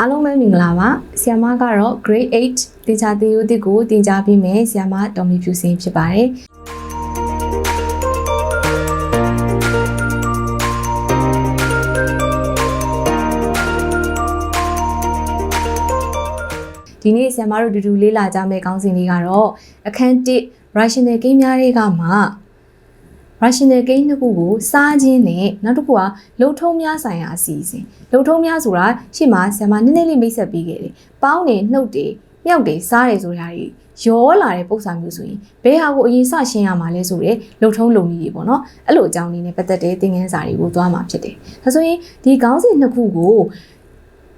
အားလုံးပဲမင်္ဂလာပါဆီယမကတော့ grade 8တင်ချာသင်ယူသစ်ကိုတင်ကြားပေးမယ်ဆီယမဒေါ်မီဖြူစင်ဖြစ်ပါတယ်ဒီနေ့ဆီယမတို့တူတူလေးလာကြမယ့်ခေါင်းစဉ်လေးကတော့အခန်း1 rational game များတွေကမှ rational game နှစ်ခုကိုစားခြင်းနဲ့နောက်တစ်ခုကလုံထုံးများဆိုင်ရာအစီအစဉ်လုံထုံးများဆိုတာရှေ့မှာဆရာမနည်းနည်းလေးမိတ်ဆက်ပေးခဲ့တယ်။ပေါင်းနေနှုတ်တွေမြောက်တွေစားတယ်ဆိုတာတွေရောလာတဲ့ပုံစံမျိုးဆိုရင်ဘယ်ဟာကိုအရင်စရှင်းရမှာလဲဆိုတဲ့လုံထုံးလုံနည်းတွေပေါ့နော်။အဲ့လိုအကြောင်းလေးနဲ့ပတ်သက်တဲ့သင်ခန်းစာတွေကိုသွားမှာဖြစ်တယ်။ဒါဆိုရင်ဒီခေါင်းစဉ်နှစ်ခုကို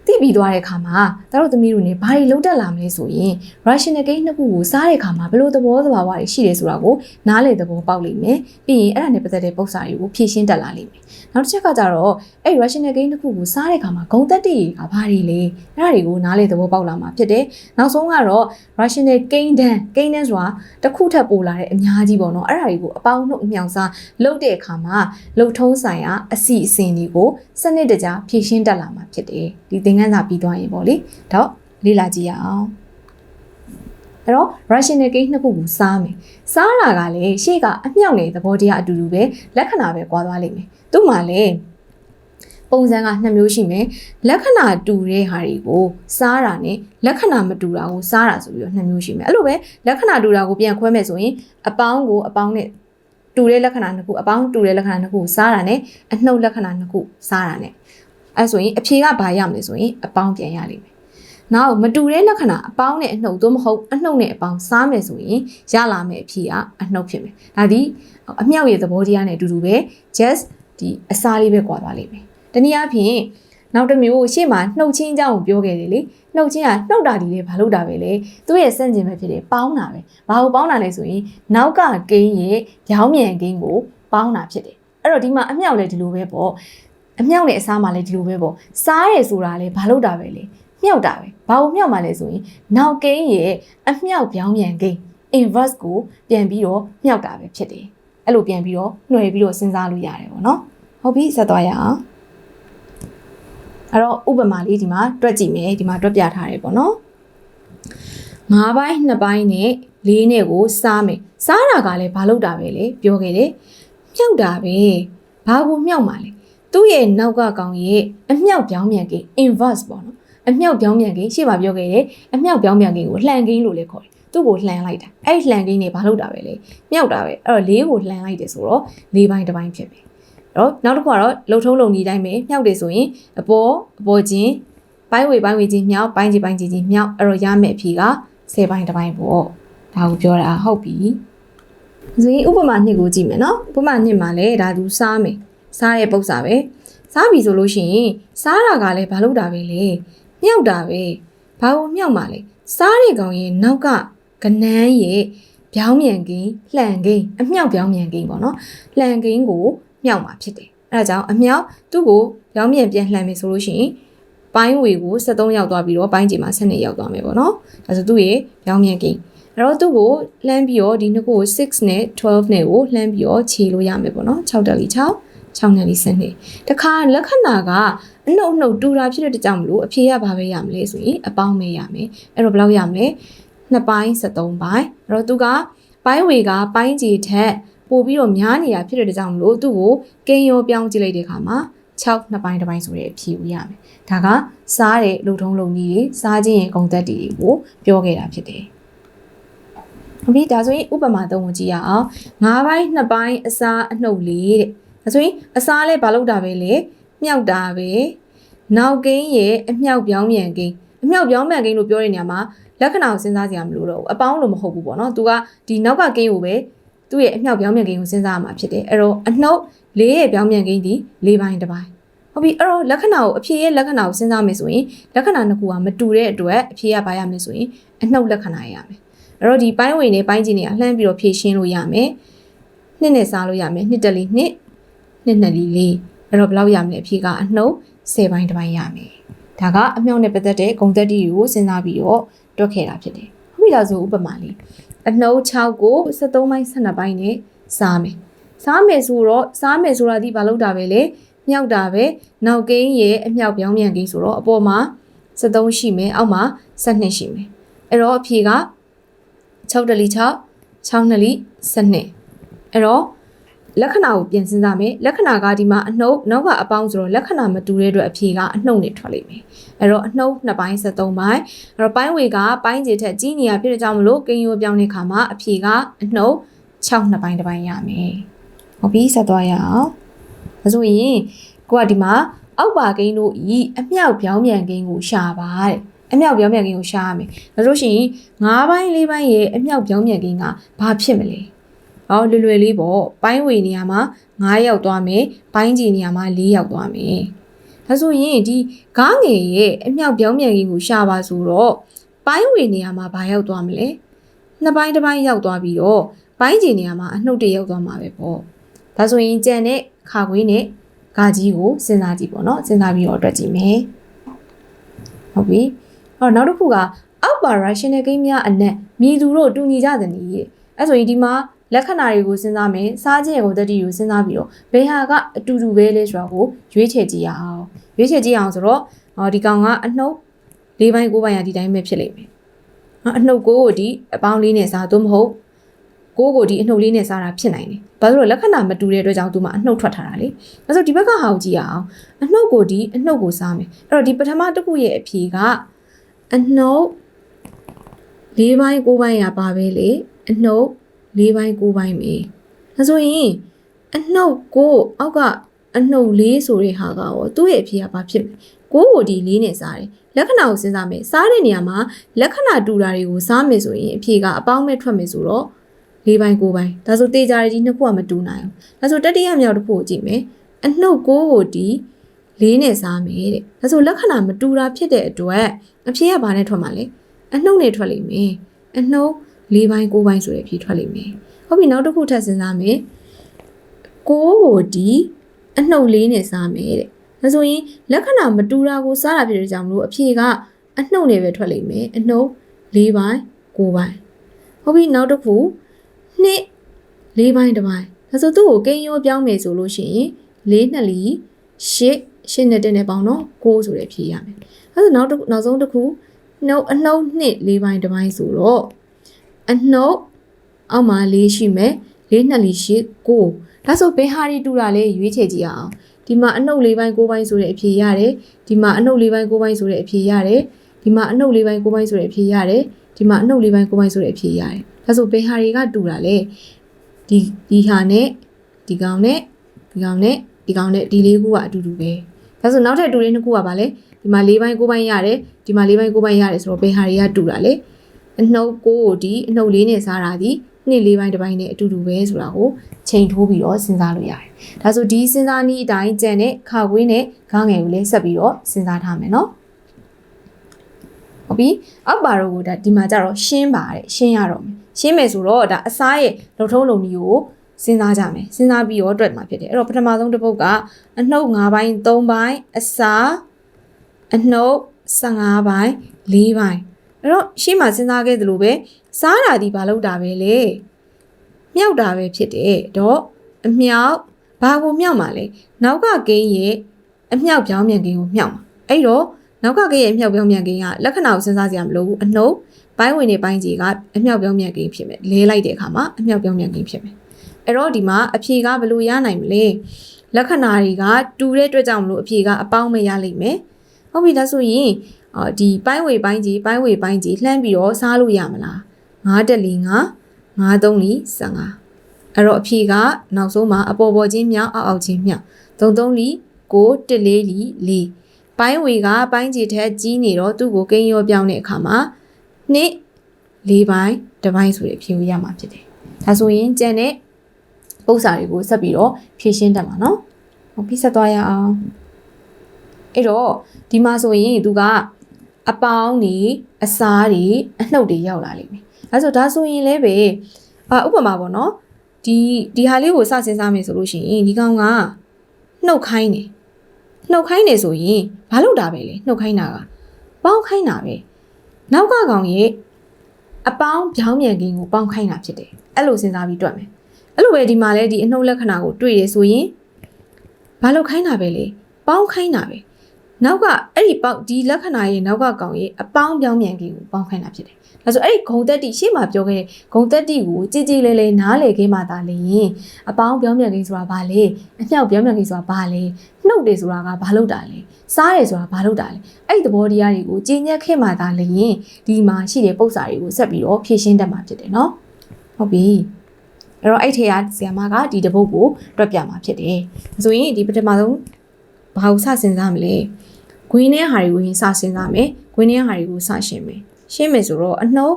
သိပြီးသွားတဲ့အခါမှာတတို့သမီးတို့နေဘာတွေလုံးတက်လာမလဲဆိုရင် rational game နှစ်ခုကိုစားတဲ့အခါမှာဘယ်လိုသဘောသဘာဝတွေရှိတယ်ဆိုတာကိုနားလည်သဘောပေါက်လိမ့်မယ်ပြီးရင်အဲ့ဒါနဲ့ပတ်သက်တဲ့ပုံစံတွေကိုဖြည့်ရှင်းတက်လာလိမ့်မယ်နောက်တစ်ချက်ကကြတော့အဲ့ rational game တစ်ခုကိုစားတဲ့အခါမှာဂုံတက်တွေကဘာတွေလဲအဲ့ဒါတွေကိုနားလည်သဘောပေါက်လာမှာဖြစ်တယ်နောက်ဆုံးကတော့ rational game တန်း game တန်းဆိုတာတစ်ခုထပ်ပိုလာတဲ့အများကြီးပေါ့နော်အဲ့ဒါတွေကိုအပေါင်းနှုတ်အမြောင်စားလုပ်တဲ့အခါမှာလုံထုံးဆိုင်ရာအစီအစဉ်တွေကိုစနစ်တကျဖြည့်ရှင်းတက်လာမှာဖြစ်တယ်ဒီသင်ခန်းစာပြီးသွားရင်ပေါ့လေတော့လေ့လာကြည့်ရအောင်အဲ့တော့ rational game နှစ်ခုကိုစားမယ်စားတာကလည်းရှေ့ကအမြောက်နေတဲ့သဘောတရားအတူတူပဲလက္ခဏာပဲကွာသွားလိမ့်မယ်သူ့မှာလည်းပုံစံကနှစ်မျိုးရှိမယ်လက္ခဏာတူတဲ့ဟာတွေကိုစားတာနဲ့လက္ခဏာမတူတာကိုစားတာဆိုပြီးတော့နှစ်မျိုးရှိမယ်အဲ့လိုပဲလက္ခဏာတူတာကိုပြန်ခွဲမယ်ဆိုရင်အပေါင်းကိုအပေါင်းနဲ့တူတဲ့လက္ခဏာနှစ်ခုအပေါင်းတူတဲ့လက္ခဏာနှစ်ခုကိုစားတာနဲ့အနှုတ်လက္ခဏာနှစ်ခုစားတာနဲ့ အဲဆိုရင်အဖြေကဘာရမလဲဆိုရင်အပေါင်းပြန်ရလိမ့်မယ်။နောက်မတူတဲ့လက္ခဏာအပေါင်းနဲ့အနှုတ်သို့မဟုတ်အနှုတ်နဲ့အပေါင်းစားမယ်ဆိုရင်ရလာမယ့်အဖြေကအနှုတ်ဖြစ်မယ်။ဒါဒီအမြောက်ရဲ့သဘောတရားနဲ့အတူတူပဲ just ဒီအစားလေးပဲကွာသွားလိမ့်မယ်။တနည်းအားဖြင့်နောက်တစ်မျိုးရှေ့မှာနှုတ်ချင်းအကြောင်းကိုပြောခဲ့တယ်လေနှုတ်ချင်းကနှုတ်တာဒီလေဘာလို့တာပဲလေသူ့ရဲ့စန့်ကျင်ပဲဖြစ်တယ်ပေါင်းတာပဲဘာလို့ပေါင်းတာလဲဆိုရင်နောက်ကကိန်းရဲ့ရောင်းမြန်ကိန်းကိုပေါင်းတာဖြစ်တယ်အဲ့တော့ဒီမှာအမြောက်လည်းဒီလိုပဲပေါ့ အမြောက်နဲ့အစားမှလည်းဒီလိုပဲပေါ့စားရဆိုတာလေဘာလို့တာပဲလေမြောက်တာပဲဘာလို့မြောက်မှလဲဆိုရင်နောက်ကိန်းရဲ့အမြောက်ပြောင်းမြန်ကိန်း inverse ကိုပြန်ပြီးတော့မြောက်တာပဲဖြစ်တယ်အဲ့လိုပြန်ပြီးတော့နှွယ်ပြီးတော့စဉ်းစားလို့ရတယ်ပေါ့နော်ဟုတ်ပြီဆက်သွားရအောင်အဲ့တော့ဥပမာလေးဒီမှာတွက်ကြည့်မယ်ဒီမှာတွက်ပြထားတယ်ပေါ့နော်၅ပိုင်း2ပိုင်းနဲ့၄နဲ့ကိုစားမယ်စားတာကလည်းဘာလို့တာပဲလေပြောခဲ့တယ်မြောက်တာပဲဘာကိုမြောက်မှာလဲ သူ့ရဲ့နောက်ကကောင်ရဲ့အမြောက်ပြောင်းမြန်ကိန်း inverse ပေါ့နော်အမြောက်ပြောင်းမြန်ကိန်းရှေ့မှာပြောခဲ့တယ်အမြောက်ပြောင်းမြန်ကိန်းကိုလှန်ကိန်းလို့လည်းခေါ်တယ်သူ့ကိုလှန်လိုက်တာအဲ့လှန်ကိန်းနေဘာလို့တာပဲလေမြောက်တာပဲအဲ့တော့၄ကိုလှန်လိုက်တယ်ဆိုတော့၄ပိုင်းတစ်ပိုင်းဖြစ်ပြီအဲ့တော့နောက်တစ်ခုကတော့လှုပ်ထုံးလုံဒီတိုင်းပဲမြောက်တယ်ဆိုရင်အပေါ်အပေါ်ချင်းပိုင်းဝေပိုင်းဝေချင်းမြောက်ပိုင်းချင်းပိုင်းချင်းချင်းမြောက်အဲ့တော့ရမယ့်အဖြေက10ပိုင်းတစ်ပိုင်းပေါ့ဒါကိုပြောတာဟုတ်ပြီဆိုရင်ဥပမာနှစ်ကိုကြည့်မယ်နော်ဥပမာနှစ်မှာလည်းဒါသူစားမယ် စားတဲ့ပုံစံပဲစားပြီဆိုလို့ရှိရင်စားတာကလည်းဘာလို့တာပဲလေမြောက်တာပဲဘာလို့မြောက်မှာလဲစားတဲ့ကောင်ရဲ့နောက်ကကနန်းရဲ့ပြောင်းမြန်ကိန်းလှန်ကိန်းအမြောက်ပြောင်းမြန်ကိန်းပေါ့နော်လှန်ကိန်းကိုမြောက်မှာဖြစ်တယ်အဲဒါကြောင့်အမြောက်သူ့ကိုပြောင်းမြန်ပြန်လှန်မယ်ဆိုလို့ရှိရင်ပိုင်းဝေကို73ရောက်သွားပြီးတော့ပိုင်းကြီးမှာ12ရောက်သွားမယ်ပေါ့နော်ဒါဆိုသူ့ရဲ့ပြောင်းမြန်ကိန်းအဲ့တော့သူ့ကိုလှမ်းပြီးတော့ဒီနှစ်ခုကို6နဲ့12နဲ့ကိုလှမ်းပြီးတော့ခြေလို့ရမယ်ပေါ့နော်6တက်လီ6 6နဲ့လီစနစ်တခါလက္ခဏာကအနှုတ်အနှုတ်တူတာဖြစ်တဲ့ကြောင့်မလို့အဖြေရဘာပဲရမလဲဆိုရင်အပေါင်းပဲရမယ်အဲ့တော့ဘယ်လောက်ရမလဲ2ပိုင်း73ပိုင်းအဲ့တော့သူကပိုင်းဝေကပိုင်းကြီးထက်ပို့ပြီးတော့များနေတာဖြစ်တဲ့ကြောင့်မလို့သူ့ကိုကိန်းရောပြောင်းကြည့်လိုက်တဲ့အခါမှာ6နှစ်ပိုင်းတစ်ပိုင်းဆိုတဲ့အဖြေကိုရမယ်ဒါကစားတဲ့လူထုံးလုံကြီးတွေစားခြင်းရဲ့ဂုံသက်တွေကိုပြောခဲ့တာဖြစ်တယ်ဟုတ်ပြီဒါဆိုရင်ဥပမာသုံးကိုကြည့်ရအောင်၅ပိုင်း2ပိုင်းအစားအနှုတ်လေးတဲ့ ဒါဆိုရင်အစားလဲဘာလို့တာပဲလေမြောက်တာပဲနောက်ကိန်းရဲ့အမြောက်ပြောင်းမြန်ကိန်းအမြောက်ပြောင်းမြန်ကိန်းလို့ပြောတဲ့နေရာမှာလက္ခဏာကိုစဉ်းစားကြရမလို့တော့ဘူးအပေါင်းလို့မဟုတ်ဘူးပေါ့နော်သူကဒီနောက်ကကိန်းကိုပဲသူ့ရဲ့အမြောက်ပြောင်းမြန်ကိန်းကိုစဉ်းစားရမှာဖြစ်တယ်အဲ့တော့အနှုတ်လေးရဲ့ပြောင်းမြန်ကိန်းဒီ၄ပိုင်းတစ်ပိုင်းဟုတ်ပြီအဲ့တော့လက္ခဏာကိုအဖြေရဲ့လက္ခဏာကိုစဉ်းစားမယ်ဆိုရင်လက္ခဏာနှစ်ခုကမတူတဲ့အတွက်အဖြေကဘာရမလဲဆိုရင်အနှုတ်လက္ခဏာရမယ်အဲ့တော့ဒီပိုင်းဝင်နဲ့ပိုင်းကြီးတွေကလှမ်းပြီးတော့ဖြည့်ရှင်းလို့ရမယ်နှစ်နဲ့စားလို့ရမယ်နှစ်တက်လီနှစ် နှစ်နှစ်လီလေးအဲ့တော့ဘယ်လောက်ရမလဲအဖြေကအနှုတ်10ပိုင်းတစ်ပိုင်းရမယ်ဒါကအမြောက်နဲ့ပတ်သက်တဲ့ဂုံသက်တီကိုစဉ်းစားပြီးတော့တွက်ခဲ့တာဖြစ်တယ်ဟုတ်ပြီလားဆိုဥပမာလေးအနှုတ်6ကို73ပိုင်း12ပိုင်းနဲ့စားမယ်စားမယ်ဆိုတော့စားမယ်ဆိုတာဒီဘာလို့တာပဲလေမြောက်တာပဲနောက်ကိန်းရဲ့အမြောက်ပြောင်းမြန်ကိန်းဆိုတော့အပေါ်မှာ73ရှိမယ်အောက်မှာ12ရှိမယ်အဲ့တော့အဖြေက6တလီ6 6နှစ်လီ12အဲ့တော့ လက္ခဏာကိုပြင်စဉ်းစားမယ်လက္ခဏာကဒီမှာအနှုတ်နောက်ကအပေါင်းဆိုတော့လက္ခဏာမတူတဲ့အတွက်အဖြေကအနှုတ်နဲ့ထွက်လိမ့်မယ်အဲ့တော့အနှုတ်နှစ်ပိုင်း73ပိုင်းအဲ့တော့ပိုင်းဝေကပိုင်းခြေထက်ကြီးနေရဖြစ်တဲ့ကြောင့်မလို့ကိန်းရိုးပြောင်းတဲ့ခါမှာအဖြေကအနှုတ်6နှစ်ပိုင်းတစ်ပိုင်းရမယ်ဟုတ်ပြီဆက်သွားရအောင်ဒါဆိုရင်ကိုကဒီမှာအောက်ပါကိန်းတို့ဤအမြောက်ပြောင်းပြန်ကိန်းကိုရှာပါတဲ့အမြောက်ပြောင်းပြန်ကိန်းကိုရှာရမယ်ဒါဆိုရှင်9ပိုင်း4ပိုင်းရဲ့အမြောက်ပြောင်းပြန်ကိန်းကဘာဖြစ်မလဲ ဟောလွယ်လွယ်လေးပေါ့ပိုင်းဝေနေရာမှာ9ရောက်သွားမယ်ပိုင်းကြီးနေရာမှာ4ရောက်သွားမယ်ဒါဆိုရင်ဒီကားငယ်ရဲ့အမြောက်ပြောင်းပြန်ကိန်းကိုရှာပါဆိုတော့ပိုင်းဝေနေရာမှာဘာရောက်သွားမလဲနှစ်ပိုင်းတစ်ပိုင်းရောက်သွားပြီးတော့ပိုင်းကြီးနေရာမှာအနှုတ်တွေရောက်သွားမှာပဲပေါ့ဒါဆိုရင်ကြံတဲ့ခါခွေးနဲ့ဂါကြီးကိုစဉ်းစားကြည့်ပေါ့နော်စဉ်းစားပြီးတော့တွက်ကြည့်မယ်ဟုတ်ပြီအော်နောက်တစ်ခုကအောက်ပါ rational game များအနက်မြည်သူတို့တူညီကြသည်နည်းရဲ့အဲ့ဆိုရင်ဒီမှာ လက္ခဏာတွေကိုစဉ်းစားမယ်စားခြင်းကိုတတိကိုစဉ်းစားပြီးတော့ဘယ်ဟာကအတူတူပဲလဲဆိုတာကိုရွေးချယ်ကြည့်ရအောင်ရွေးချယ်ကြည့်အောင်ဆိုတော့ဟောဒီကောင်ကအနှုတ်၄ပိုင်း၉ပိုင်းရဒီတိုင်းပဲဖြစ်လိမ့်မယ်အနှုတ်ကိုကိုဒီအပေါင်းလေးနဲ့စားသို့မဟုတ်ကိုကိုဒီအနှုတ်လေးနဲ့စားတာဖြစ်နိုင်တယ်။ဘာလို့လဲလက္ခဏာမတူတဲ့အတွက်ကြောင့်သူမှအနှုတ်ထွက်ထားတာလေ။အဲဆိုဒီဘက်ကဟာကိုကြည့်ရအောင်။အနှုတ်ကိုဒီအနှုတ်ကိုစားမယ်။အဲ့တော့ဒီပထမတစ်ခုရဲ့အဖြေကအနှုတ်၄ပိုင်း၉ပိုင်းရပါပဲလေ။အနှုတ် ၄ပိုင်း၉ပိုင်းပဲ။ဒါဆိုရင်အနှုတ်ကိုအောက်ကအနှုတ်လေးဆိုတဲ့ဟာကရောသူ့ရဲ့အဖြေကဘာဖြစ်မလဲ။ကိုကိုဒီလေးနဲ့စားတယ်။လက္ခဏာကိုစဉ်းစားမယ်။စားတဲ့နေရာမှာလက္ခဏာတူတာတွေကိုစားမယ်ဆိုရင်အဖြေကအပေါင်းမဲ့ထွက်မယ်ဆိုတော့၄ပိုင်း၉ပိုင်းဒါဆိုတေးကြရဒီနှစ်ခုကမတူနိုင်ဘူးဒါဆိုတတိယမြောက်တစ်ခုကိုကြည့်မယ်အနှုတ်ကိုကိုဒီလေးနဲ့စားမယ်တဲ့ဒါဆိုလက္ခဏာမတူတာဖြစ်တဲ့အတွက်အဖြေကဘာနဲ့ထွက်မှာလဲအနှုတ်နဲ့ထွက်လိမ့်မယ်အနှုတ် ၄ပိုင်း၉ပိုင်းဆိုတဲ့အဖြေထွက်လိမ့်မယ်ဟုတ်ပြီနောက်တစ်ခုထပ်စဉ်းစားမယ်ကိုကိုဒီအနှုတ်လေးနဲ့စားမယ်တဲ့ဒါဆိုရင်လက္ခဏာမတူတာကိုစားတာဖြစ်တဲ့ကြောင့်မလို့အဖြေကအနှုတ်နဲ့ပဲထွက်လိမ့်မယ်အနှုတ်၄ပိုင်း၉ပိုင်းဟုတ်ပြီနောက်တစ်ခုနှစ်လေးပိုင်းတစ်ပိုင်းဒါဆိုသူ့ကိုကိန်းရောပြောင်းမယ်ဆိုလို့ရှိရင်လေးနှစ်လီရှစ်ရှစ်နဲ့တက်နဲ့ပေါင်းတော့6ဆိုတဲ့ဖြေရမယ်အဲဒါနောက်တစ်ခုနောက်ဆုံးတစ်ခုနှုတ်အနှုတ်နှစ်လေးပိုင်းတစ်ပိုင်းဆိုတော့ အနှုတ်အောက်မှာလေးရှိမယ်လေးနှစ်လီရှစ်6ဒါဆိုဘယ်ဟာတွေတူတာလဲရွေးချယ်ကြည့်အောင်ဒီမှာအနှုတ်လေးပိုင်း6ပိုင်းဆိုတဲ့အဖြေရတယ်ဒီမှာအနှုတ်လေးပိုင်း6ပိုင်းဆိုတဲ့အဖြေရတယ်ဒီမှာအနှုတ်လေးပိုင်း6ပိုင်းဆိုတဲ့အဖြေရတယ်ဒီမှာအနှုတ်လေးပိုင်း6ပိုင်းဆိုတဲ့အဖြေရတယ်ဒါဆိုဘယ်ဟာတွေကတူတာလဲဒီဒီဟာနဲ့ဒီကောင်နဲ့ဒီကောင်နဲ့ဒီကောင်နဲ့ဒီလေးခုကအတူတူပဲဒါဆိုနောက်ထပ်တူတဲ့နှစ်ခုကဘာလဲဒီမှာ၄ပိုင်း၉ပိုင်းရတယ်ဒီမှာ၄ပိုင်း၉ပိုင်းရတယ်ဆိုတော့ဘယ်ဟာတွေကတူတာလဲ အနှုတ်ကိုကိုဒီအနှုတ်လေးနဲ့စားတာဒီနှစ်လေးပိုင်းတစ်ပိုင်းနဲ့အတူတူပဲဆိုတာကိုချိန်ထိုးပြီးတော့စဉ်းစားလို့ရတယ်ဒါဆိုဒီစဉ်းစားနည်းအတိုင်းကြံတဲ့ခါခွေးနဲ့ခေါင်းငယ်ကိုလည်းဆက်ပြီးတော့စဉ်းစားထားမယ်နော်ဟုတ်ပြီအောက်ပါတော့ကိုဒါဒီမှာကြတော့ရှင်းပါတယ်ရှင်းရတော့မယ်ရှင်းမယ်ဆိုတော့ဒါအစားရဲ့လုံထုံးလုံကြီးကိုစဉ်းစားကြမယ်စဉ်းစားပြီးတော့တွက်မှာဖြစ်တယ်အဲ့တော့ပထမဆုံးတစ်ပုတ်ကအနှုတ်၅ပိုင်း၃ပိုင်းအစားအနှုတ်15ပိုင်း၄ပိုင်း အဲ့တော့ရှင်းမှာစဉ်းစားခဲ့သလိုပဲစားတာဒီဘာလို့တာပဲလေမြောက်တာပဲဖြစ်တယ်တော့အမြောက်ဘာကိုမြောက်မှာလဲနောက်ကကိန်းရဲ့အမြောက်ပြောင်းမြန်ကိန်းကိုမြောက်မှာအဲ့တော့နောက်ကကိန်းရဲ့အမြောက်ပြောင်းမြန်ကိန်းကလက္ခဏာကိုစဉ်းစားကြရမလို့ဘူးအနှုတ်ပိုင်းဝင်နေပိုင်းကြီးကအမြောက်ပြောင်းမြန်ကိန်းဖြစ်မယ်လဲလိုက်တဲ့အခါမှာအမြောက်ပြောင်းမြန်ကိန်းဖြစ်မယ်အဲ့တော့ဒီမှာအဖြေကဘယ်လိုရနိုင်မလဲလက္ခဏာတွေကတူတဲ့အတွက်ကြောင့်မလို့အဖြေကအပေါင်းမရလိမ့်မယ်ဟုတ်ပြီဒါဆိုရင် အော်ဒီပိုင်းဝေပိုင်းကြီးပိုင်းဝေပိုင်းကြီးလှမ်းပြီးတော့စားလို့ရမလား9တက်လီ9 9 3လီ15အဲ့တော့အဖြေကနောက်ဆုံးမှာအပေါ်ပေါ်ချင်းမြောက်အောက်အောက်ချင်းမြောက်3 3လီ6 1 4လီ4ပိုင်းဝေကပိုင်းကြီးထက်ကြီးနေတော့သူ့ကိုကိန်းရောပြောင်းတဲ့အခါမှာနှစ်၄ပိုင်းတစ်ပိုင်းဆိုတဲ့အဖြေကိုရမှာဖြစ်တယ်ဒါဆိုရင်ကြံတဲ့ပု္ပ္ပစာတွေကိုဆက်ပြီးတော့ဖြည့်ရှင်းတတ်မှာနော်ဟုတ်ပြီဆက်သွားရအောင်အဲ့တော့ဒီမှာဆိုရင်သူက အပေါင်းနေအစားတွေအနှုတ်တွေရောက်လာလိမ့်မယ်အဲဆိုဒါဆိုရင်လည်းပဲအာဥပမာပေါ့နော်ဒီဒီဟာလေးကိုစစဉ်းစားမယ်ဆိုလို့ရှိရင်ဒီကောင်ကနှုတ်ခိုင်းနေနှုတ်ခိုင်းနေဆိုရင်ဘာလို့တာပဲလဲနှုတ်ခိုင်းတာကပေါင်းခိုင်းတာပဲနောက်ကကောင်ရဲ့အပေါင်းပြောင်းမြန်ကင်းကိုပေါင်းခိုင်းတာဖြစ်တယ်အဲ့လိုစဉ်းစားပြီးတွက်မယ်အဲ့လိုပဲဒီမှာလဲဒီအနှုတ်လက္ခဏာကိုတွေ့ရဆိုရင်ဘာလို့ခိုင်းတာပဲလဲပေါင်းခိုင်းတာပဲ နောက်ကအဲ့ဒီပေါက်ဒီလက္ခဏာရဲ့နောက်ကကောင်ရဲ့အပေါင်းပြောင်းမြန်ကြီးကိုပေါင်းခိုင်းတာဖြစ်တယ်ဒါဆိုအဲ့ဒီဂုံတက်တိရှေ့မှာပြောခဲ့တဲ့ဂုံတက်တိကိုကြည်ကြည်လေးလေးနားလေခင်းမှသာလေရင်အပေါင်းပြောင်းမြန်ကြီးဆိုတာဘာလဲအမြောက်ပြောင်းမြန်ကြီးဆိုတာဘာလဲနှုတ်တယ်ဆိုတာကဘာလို့တာလဲစားတယ်ဆိုတာဘာလို့တာလဲအဲ့ဒီသဘောတရားတွေကိုကြည်ညက်ခင်းမှသာလေရင်ဒီမှာရှိတဲ့ပု္ပ္ပစာတွေကိုဆက်ပြီးတော့ဖြည့်ရှင်းတတ်မှာဖြစ်တယ်နော်ဟုတ်ပြီအဲ့တော့အဲ့ထေကဆီယမကဒီတပုတ်ကိုတွက်ပြမှာဖြစ်တယ်ဆိုရင်ဒီပထမဆုံးဘာကိုစစဉ်းစားမလဲ ဂွင်းတဲ့ဟာတွေကိုရင်စစဉ်းစားမယ်ဂွင်းတဲ့ဟာတွေကိုစရှင်းမယ်ရှင်းမယ်ဆိုတော့အနှုတ်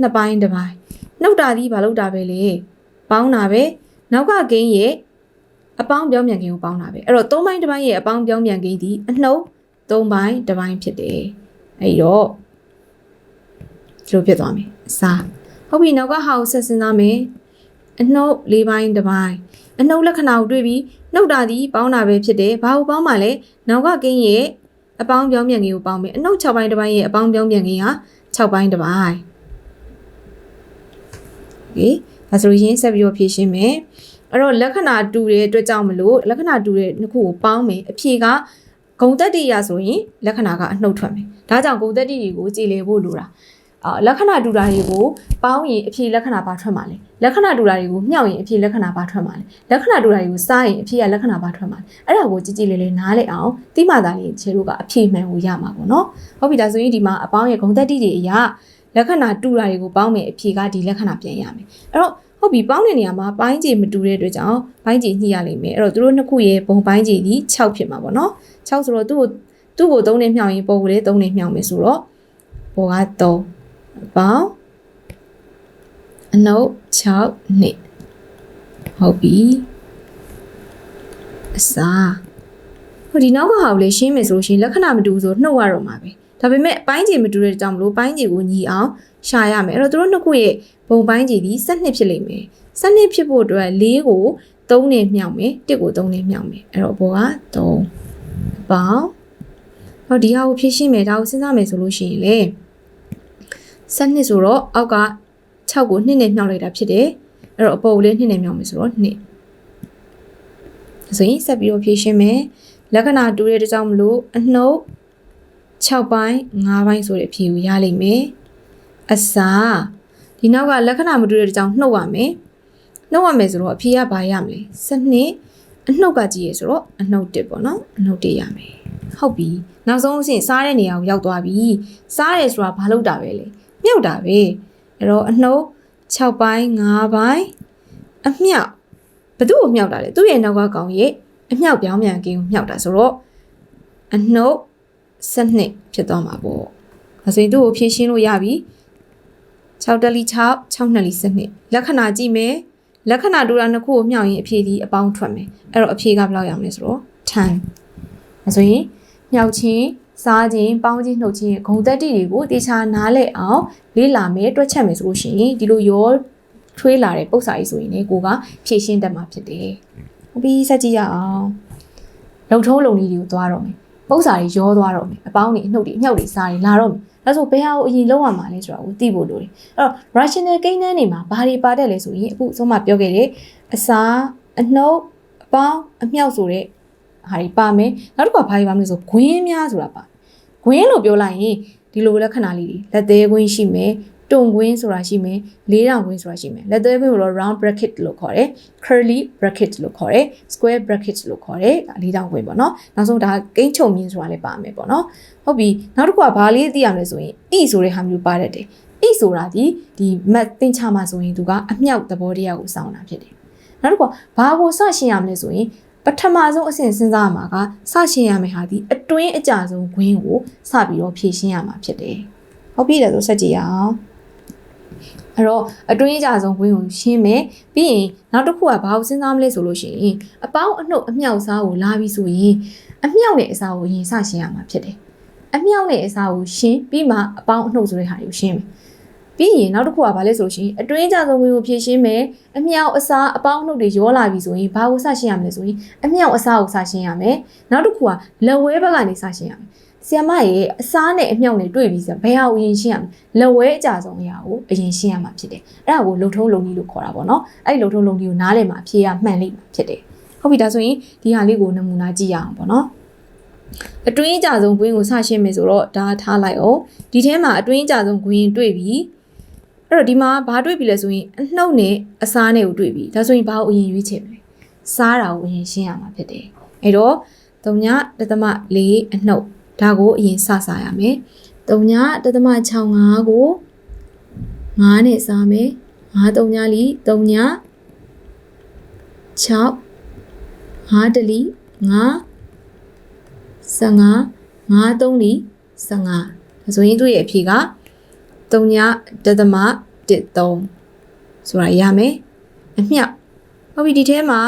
နှစ်ပိုင်းတစ်ပိုင်းနှုတ်တာဒီဘာလို့တာပဲလေပေါင်းတာပဲနောက်ကဂိမ်းရဲ့အပေါင်းပြောင်းပြန်ကိန်းကိုပေါင်းတာပဲအဲ့တော့သုံးပိုင်းတစ်ပိုင်းရဲ့အပေါင်းပြောင်းပြန်ကိန်းဒီအနှုတ်သုံးပိုင်းတစ်ပိုင်းဖြစ်တယ်အဲ့တော့ဒီလိုဖြစ်သွားမယ်အစားဟုတ်ပြီနောက်ကဟာကိုဆက်စဉ်းစားမယ်အနှုတ်၄ပိုင်းတစ်ပိုင်းအနှုတ်လက္ခဏာကိုတွေ့ပြီးနှုတ်တာဒီပေါင်းတာပဲဖြစ်တယ်ဘာကိုပေါင်းမှလဲနောက်ကဂိမ်းရဲ့ အပေါင်းပြောင်းပြန်ကိန်းကိုပေါင်းမယ်အနှုတ်6ပိုင်းတစ်ပိုင်းရဲ့အပေါင်းပြောင်းပြန်ကိန်းဟာ6ပိုင်းတစ်ပိုင်းโอเคဒါဆိုရင်ဆက်ပြီးတော့ဖြည့်ရှင်းမယ်အဲ့တော့လက္ခဏာတူတဲ့အတွက်ကြောင့်မလို့လက္ခဏာတူတဲ့နှစ်ခုကိုပေါင်းမယ်အဖြေကဂုံတက်တိရဆိုရင်လက္ခဏာကအနှုတ်ထွက်မယ်ဒါကြောင့်ဂုံတက်တိတွေကိုကြည်လည်ဖို့လိုတာအာ လက္ခဏာတူတာတွေကိုပေါင်းရင်အဖြေလက္ခဏာပါထွက်မှာလေလက္ခဏာတူတာတွေကိုမြှောက်ရင်အဖြေလက္ခဏာပါထွက်မှာလေလက္ခဏာတူတာတွေကိုစားရင်အဖြေကလက္ခဏာပါထွက်မှာလေအဲ့ဒါကိုကြည်ကြည်လေးလေးနားလဲအောင်တိမှသာလေးခြေတို့ကအဖြေမှန်ကိုရမှာပေါ့နော်ဟုတ်ပြီဒါဆိုရင်ဒီမှာအပေါင်းရဲ့ဂုံတက်တိတွေအရာလက္ခဏာတူတာတွေကိုပေါင်းမယ်အဖြေကဒီလက္ခဏာပြန်ရမယ်အဲ့တော့ဟုတ်ပြီပေါင်းတဲ့နေရာမှာပိုင်းခြေမတူတဲ့အတွက်ကြောင့်ပိုင်းခြေညှိရလိမ့်မယ်အဲ့တော့သူတို့နှစ်ခုရဲ့ဘုံပိုင်းခြေဒီ6ဖြစ်မှာပေါ့နော်6ဆိုတော့သူ့ကိုသူ့ကို3နဲ့မြှောက်ရင်ပုံကိုလည်း3နဲ့မြှောက်မယ်ဆိုတော့ဘောက3 ပေါင်းအနုပ်6နှစ်ဟုတ်ပြီအစားဟိုဒီနောက်ကဟာကိုလည်းရှင်းမယ်ဆိုလို့ရှိရင်လက္ခဏာမတူဘူးဆိုနှုတ်ရတော့မှာပဲဒါပေမဲ့ပိုင်းခြေမတူတဲ့ကြောင့်မလို့ပိုင်းခြေကိုညီအောင်ရှာရမယ်အဲ့တော့တို့နှစ်ခုရဲ့ဘုံပိုင်းခြေဒီ12ဖြစ်လိမ့်မယ်12ဖြစ်ဖို့အတွက်4ကို3နဲ့မြှောက်မယ်1ကို3နဲ့မြှောက်မယ်အဲ့တော့ဘောက3ပေါင်းဟောဒီဟာကိုဖြည့်ရှင်းမယ်ဒါကိုစဉ်းစားမယ်ဆိုလို့ရှိရင်လေ 12ဆိုတော့အောက်က6ကို2နဲ့မြှောက်လိုက်တာဖြစ်တယ်အဲ့တော့အပေါ်ကိုလည်း2နဲ့မြှောက်မယ်ဆိုတော့2ဆိုရင်ဆက်ပြီးတော့ဖြည့်ရှင်းမယ်လက္ခဏာတူတဲ့တကြောင်မလို့အနှုတ်6ပိုင်း5ပိုင်းဆိုတဲ့အဖြေကိုရလိမ့်မယ်အစားဒီနောက်ကလက္ခဏာမတူတဲ့ကြောင့်နှုတ်ရမယ်နှုတ်ရမယ်ဆိုတော့အဖြေကဘာရမလဲစနစ်အနှုတ်ကကြည့်ရဆိုတော့အနှုတ်တစ်ပေါ့နော်အနှုတ်တစ်ရမယ်ဟုတ်ပြီနောက်ဆုံးအဆင့်စားတဲ့နေရာကိုရောက်သွားပြီစားတယ်ဆိုတာဘာလို့တာပဲလဲ မြုပ်တာပဲအဲ့တော့အနှုတ်6ပိုင်း5ပိုင်းအမြောက်ဘသူ့ကိုမြောက်တာလဲသူ့ရဲ့နောက်ကကောင်ရဲ့အမြောက်ပြောင်းပြန်ကင်းကိုမြောက်တာဆိုတော့အနှုတ်စနစ်ဖြစ်သွားမှာပေါ့ဒါဆိုရင်သူ့ကိုဖြည့်ရှင်းလို့ရပြီ6တက်လီ6 6နှစ်လီစနစ်လက္ခဏာကြည့်မယ်လက္ခဏာတူတာနှစ်ခုကိုမြှောက်ရင်အဖြေဒီအပေါင်းထွက်မယ်အဲ့တော့အဖြေကဘယ်လောက်ရမလဲဆိုတော့10ဒါဆိုရင်မြှောက်ခြင်း စားခြင်းပေါင်းခြင်းနှုတ်ခြင်းဂုံတက်တိတွေကိုတေချာနားလဲအောင်လေ့လာမယ်တွက်ချက်မယ်ဆိုလို့ရှိရင်ဒီလိုရောထွေးလာတဲ့ပု္ပ္ပစာကြီးဆိုရင်လေကိုကဖြည့်ရှင်းတတ်မှာဖြစ်တယ်ဟုတ်ပြီဆက်ကြည့်ရအောင်လုံထုံးလုံနည်းတွေကိုသွားတော့မယ်ပု္ပ္ပစာတွေရောသွားတော့မယ်အပေါင်းတွေအနှုတ်တွေအမြောက်တွေစားတွေလာတော့မယ်ဒါဆိုဘယ်ဟာကိုအရင်လောက်ရမှာလဲဆိုတာကိုသိဖို့လိုတယ်အဲ့တော့ rational ကိန်းတန်းတွေမှာဘာတွေပါတတ်လဲဆိုရင်အခုအဆုံးမပြောခဲ့တဲ့အစားအနှုတ်အပေါင်းအမြောက်ဆိုတဲ့ဟာတွေပါမယ်နောက်တစ်ခါဘာတွေပါမလဲဆိုဂွင်းများဆိုတာပါ ဂွင်းလို့ပြောလိုက်ရင်ဒီလိုလက္ခဏာလေးတွေလက်သေးဂွင်းရှိမယ်တုံကွင်းဆိုတာရှိမယ်လေးတောင်ကွင်းဆိုတာရှိမယ်လက်သွဲကွင်းကိုတော့ round bracket လို့ခေါ်တယ် curly bracket လို့ခေါ်တယ် square bracket လို့ခေါ်တယ်ဒါလေးတောင်ကွင်းပေါ့နော်နောက်ဆုံးဒါကိန်းချုံမြင့်ဆိုတာလည်းပါမယ်ပေါ့နော်ဟုတ်ပြီနောက်တစ်ခုကဘာလေးသိရမလဲဆိုရင် e ဆိုတဲ့ဟာမျိုးပါတတ်တယ် e ဆိုတာဒီဒီ mat သင်ချမှာဆိုရင်သူကအမြောက်သဘောတရားကိုစောင်းတာဖြစ်တယ်နောက်တစ်ခုကဘာကိုစရှင်းရမလဲဆိုရင် ပထမဆုံးအဆင့်စဉ်းစားရမှာကစရှင်းရမယ့်ဟာဒီအတွင်းအကြဆုံးခွင်းကိုစပြီးတော့ဖြည့်ရှင်းရမှာဖြစ်တယ်ဟုတ်ပြီလေဆိုဆက်ကြည့်ရအောင်အဲ့တော့အတွင်းအကြဆုံးခွင်းကိုရှင်းမယ်ပြီးရင်နောက်တစ်ခုကဘာကိုစဉ်းစားမလဲဆိုလို့ရှိရင်အပေါင်းအနှုတ်အမြောက်စားကိုလာပြီးဆိုရင်အမြောက်နဲ့အစားကိုရင်စရှင်းရမှာဖြစ်တယ်အမြောက်နဲ့အစားကိုရှင်းပြီးမှအပေါင်းအနှုတ်ဆိုတဲ့ဟာကိုရှင်းမယ် ပြီးရင်နောက်တစ်ခုကဘာလဲဆိုရှင်အတွင်းကြဆုံးဝင်ကိုဖြည့်ရှင်းမယ်အမြောက်အစားအပေါင်းနှုတ်တွေရောလာပြီဆိုရင်ဘာကိုစရှင်းရမလဲဆိုရင်အမြောက်အစားကိုစရှင်းရမယ်နောက်တစ်ခုကလက်ဝဲဘက်ကနေစရှင်းရမယ်ဆီယမရဲ့အစားနဲ့အမြောက်နဲ့တွေ့ပြီးဆိုဘယ်ဟာကိုရင်ရှင်းရမလဲလက်ဝဲအကြဆုံးအရာကိုအရင်ရှင်းရမှာဖြစ်တယ်အဲ့ဒါကိုလုံထုံးလုံကြီးလို့ခေါ်တာပေါ့နော်အဲ့ဒီလုံထုံးလုံကြီးကိုနားလည်မှာဖြေရမှန်လိမ့်မှာဖြစ်တယ်ဟုတ်ပြီဒါဆိုရင်ဒီဟာလေးကိုနမူနာကြည့်ရအောင်ပေါ့နော်အတွင်းအကြဆုံးဂွင်းကိုစရှင်းမယ်ဆိုတော့ဒါထားလိုက်အောင်ဒီထဲမှာအတွင်းအကြဆုံးဂွင်းတွေ့ပြီ အဲ့တော့ဒီမှာဘာတွေ့ပြီလဲဆိုရင်အနှုတ်နဲ့အစားနဲ့ကိုတွေ့ပြီဒါဆိုရင်ဘာကိုအရင်ရွေးချယ်မလဲစားတာကိုအရင်ရှင်းရမှာဖြစ်တယ်အဲ့တော့3.4အနှုတ်ဒါကိုအရင်စစားရမယ်3.65ကို9နဲ့စားမယ်9 3ညလီ3ည6 5တလီ9 15 5 3လီ15ဒါဆိုရင်သူ့ရဲ့အဖြေက3.65 3.13ဆိုတာရမယ်အမြောက်ဟုတ်ပြီဒီထဲမှာ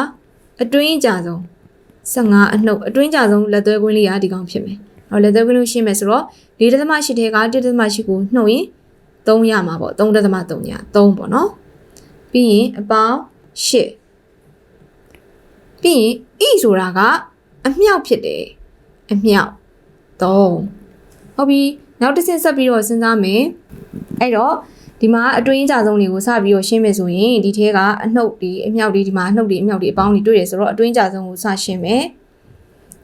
အတွင်းကြဆုံး15အနှုတ်အတွင်းကြဆုံးလက်သွဲကွင်းလေးရာဒီကောင်ဖြစ်မယ်။အော်လက်သွဲကွင်းလို့ရှင်းမယ်ဆိုတော့4.8ထဲက1.8ကိုနှုတ်ရင်3ရမှာပေါ့3.3ည3ပေါ့နော်။ပြီးရင်အပေါင်း8ပြီးရင် e ဆိုတာကအမြောက်ဖြစ်တယ်။အမြောက်3ဟုတ်ပြီ။ နောက်တစ်ဆင့်ဆက်ပြီးတော့စဉ်းစားမယ်အဲ့တော့ဒီမှာအတွင်းကြဆုံးတွေကိုစပြီးတော့ရှင်းမယ်ဆိုရင်ဒီထဲကအနှုတ်တွေအမြောက်တွေဒီမှာအနှုတ်တွေအမြောက်တွေအပေါင်းတွေတွေ့ရဆိုတော့အတွင်းကြဆုံးကိုစရှင်းမယ်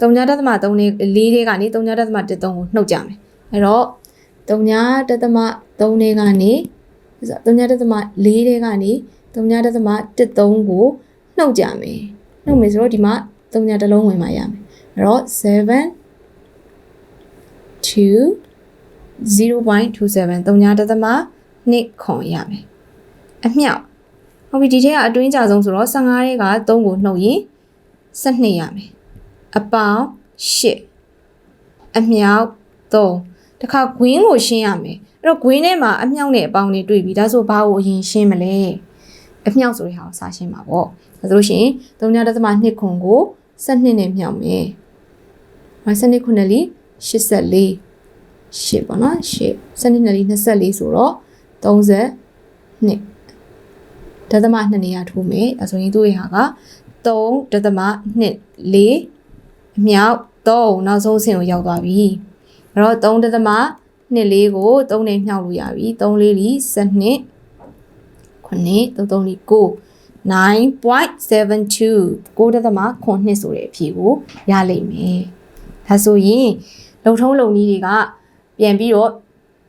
3ညတသမ3လေး4လေးကနေ3ညတသမ1 3ကိုနှုတ်ကြမယ်အဲ့တော့3ညတသမ3လေးကနေ3ညတသမ4လေးကနေ3ညတသမ1 3ကိုနှုတ်ကြမယ်နှုတ်မယ်ဆိုတော့ဒီမှာ3ညတစ်လုံးဝင်มาရမယ်အဲ့တော့7 2 0.27 3ညတသမ2ခွန်ရမယ်အမြောက်ဟုတ်ပြီဒီထဲကအတွင်းကြဆုံးဆိုတော့15ရဲက3ကိုနှုတ်ရင်12ရမယ်အပေါင်း8အမြောက်3တခါဂွင်းကိုရှင်းရမယ်အဲ့တော့ဂွင်းထဲမှာအမြောက်နဲ့အပေါင်းတွေတွေ့ပြီဒါဆိုဘာကိုအရင်ရှင်းမလဲအမြောက်ဆိုတဲ့ဟာကိုစရှင်းပါပေါ့ဒါဆိုလို့ရှိရင်3ညတသမ2ခွန်ကို12နဲ့မြောက်မယ်။ဟာ12ခုနဲ့လီ84 8ပေါ့နော်8 12နဲ့လီ24ဆိုတော့32ဒသမ2နေရာထိုးမယ်အဲဆိုရင်သူ့ရဲ့ဟာက3ဒသမ2 4အမြောက်3နောက်ဆုံးဆင့်ကိုရောက်သွားပြီ။အဲ့တော့3ဒသမ2 4ကို3နဲ့မြောက်လို့ရပြီ။3လေးလီ12 9 3 3လီ9 9.72ကိုဒသမခွန်နှစ်ဆိုတဲ့အဖြေကိုရလိမ့်မယ်။ဒါဆိုရင်လုံထုံးလုံနည်းတွေက ပြန်ပြီးတော့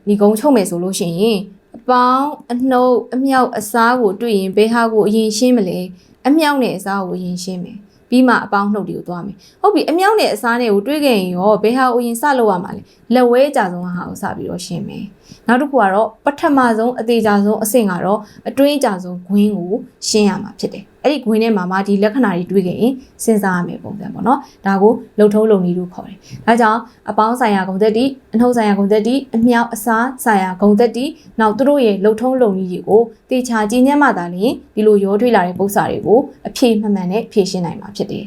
ဒီကုံချုပ်မယ်ဆိုလို့ရှိရင်အပေါင်းအနှုတ်အမြောက်အစားကိုတွေ့ရင်ဘယ်ဟာကိုအရင်ရှင်းမလဲအမြောက်နဲ့အစားကိုအရင်ရှင်းမယ်ပြီးမှအပေါင်းနှုတ်တွေကိုသွားမယ်ဟုတ်ပြီအမြောက်နဲ့အစားနဲ့ကိုတွေးခဲ့ရင်ရောဘယ်ဟာကိုအရင်စလုပ်ရမှာလဲလက်ဝဲအကြဆုံးဟာကိုစပြီးတော့ရှင်းမယ်နောက်တစ်ခုကတော့ပထမဆုံးအသေးကြဆုံးအဆင့်ကတော့အတွင်းကြဆုံးဂွင်းကိုရှင်းရမှာဖြစ်တယ် အဲ့ဒီဂွင်းထဲမှာမှဒီလက္ခဏာတွေတွေးခဲ့ရင်စဉ်းစားရမယ်ပုံစံပေါ့နော်ဒါကိုလှုပ်ထုံးလုံနည်းလို့ခေါ်တယ်ဒါကြောင့်အပေါင်းဆိုင်ရာဂုံသက်တိအနှုတ်ဆိုင်ရာဂုံသက်တိအမြောက်အစားဆိုင်ရာဂုံသက်တိနောက်သူတို့ရဲ့လှုပ်ထုံးလုံနည်းတွေကိုတေချာကြည်ညက်မှသာလျှင်ဒီလိုရောထွေးလာတဲ့ပု္ပ္ပစာတွေကိုအဖြေမှန်မှန်နဲ့ဖြေရှင်းနိုင်မှာဖြစ်တယ်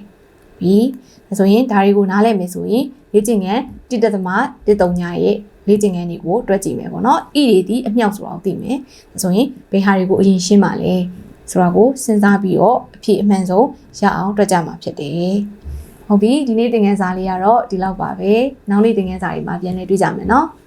ပြီးဒါဆိုရင်ဒါတွေကိုနားလည်မယ်ဆိုရင်လေ့ကျင့်ခန်းတိတသမတိတုံညာရဲ့လေ့ကျင့်ခန်းတွေကိုတွက်ကြည့်မယ်ပေါ့နော်။ဤတွေဒီအမြောက်ဆိုတာကိုသိမယ်။ဒါဆိုရင်ဘယ်ဟာတွေကိုအရင်ရှင်းပါလဲ ဆိုတာကိုစဉ်းစားပြီးတော့အဖြစ်အမှန်ဆုံးရအောင်တွက်ကြမှာဖြစ်တယ်။ဟုတ်ပြီဒီနေ့သင်ခန်းစာလေးကတော့ဒီလောက်ပါပဲ။နောက်နေ့သင်ခန်းစာတွေမှာပြန်လည်တွေ့ကြမယ်နော်။